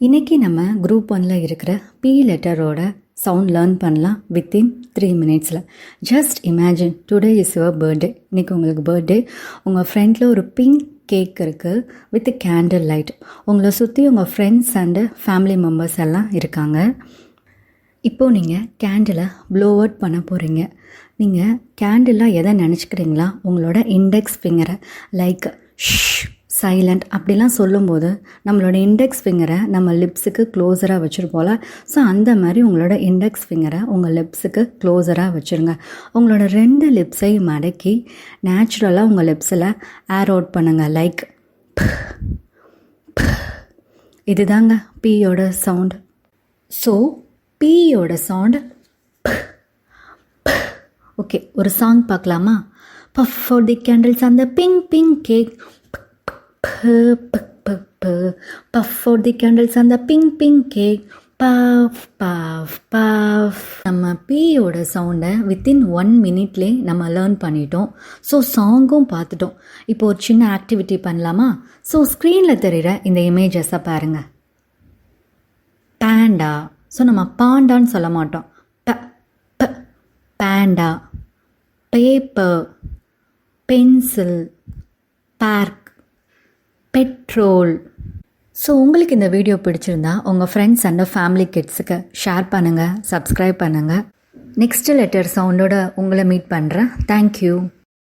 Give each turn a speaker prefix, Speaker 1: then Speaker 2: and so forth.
Speaker 1: இன்றைக்கி நம்ம குரூப் ஒனில் இருக்கிற பி லெட்டரோட சவுண்ட் லேர்ன் பண்ணலாம் வித்தின் த்ரீ மினிட்ஸில் just imagine today is your birthday இன்றைக்கி உங்களுக்கு பர்த்டே உங்கள் ஃப்ரெண்டில் ஒரு பிங்க் கேக் இருக்குது வித் கேண்டில் லைட் உங்களை சுற்றி உங்கள் ஃப்ரெண்ட்ஸ் அண்டு ஃபேமிலி மெம்பர்ஸ் எல்லாம் இருக்காங்க. இப்போது நீங்கள் கேண்டிலை ப்ளோ அவுட் பண்ண போகிறீங்க நீங்கள் கேண்டிலாக எதை நினச்சிக்கிறீங்களா? உங்களோட இண்டெக்ஸ் ஃபிங்கரை லைக் சைலண்ட் அப்படிலாம் சொல்லும்போது நம்மளோட இண்டெக்ஸ் ஃபிங்கரை நம்ம லிப்ஸுக்கு க்ளோஸராக வச்சுருப்போம்ல. ஸோ அந்த மாதிரி உங்களோட இண்டெக்ஸ் ஃபிங்கரை உங்கள் லிப்ஸுக்கு க்ளோஸராக வச்சுருங்க. உங்களோட ரெண்டு லிப்ஸையும் மடக்கி நேச்சுரலாக உங்கள் லிப்ஸில் ஏர் அவுட் பண்ணுங்கள் லைக் இதுதாங்க பீயோட சவுண்ட் ஸோ பீயோட சவுண்ட் ஓகே ஒரு சாங் பார்க்கலாமா? பஃப் ஃபோர் தி கேண்டில்ஸ் அந்த pink pink cake puff for the candles அந்த pink pink cake puff puff puff நம்ம பீயோட சவுண்டை வித்தின் ஒன் மினிட்லே நம்ம லேர்ன் பண்ணிட்டோம். ஸோ சாங்கும் பார்த்துட்டோம். இப்போ ஒரு சின்ன ஆக்டிவிட்டி பண்ணலாமா? ஸோ ஸ்க்ரீனில் தெரிகிற இந்த இமேஜஸை பாருங்கள் பேண்டா ஸோ நம்ம பாண்டான்னு சொல்ல மாட்டோம். ப ப panda paper pencil park petrol. So உங்களுக்கு இந்த வீடியோ பிடிச்சிருந்தா உங்கள் ஃப்ரெண்ட்ஸ் அண்ட் ஃபேமிலி கிட்ஸுக்கு ஷேர் பண்ணுங்கள் சப்ஸ்கிரைப் பண்ணுங்கள் நெக்ஸ்ட் லெட்டர் சவுண்டோட உங்களை மீட் பண்ணுறேன் தேங்க்யூ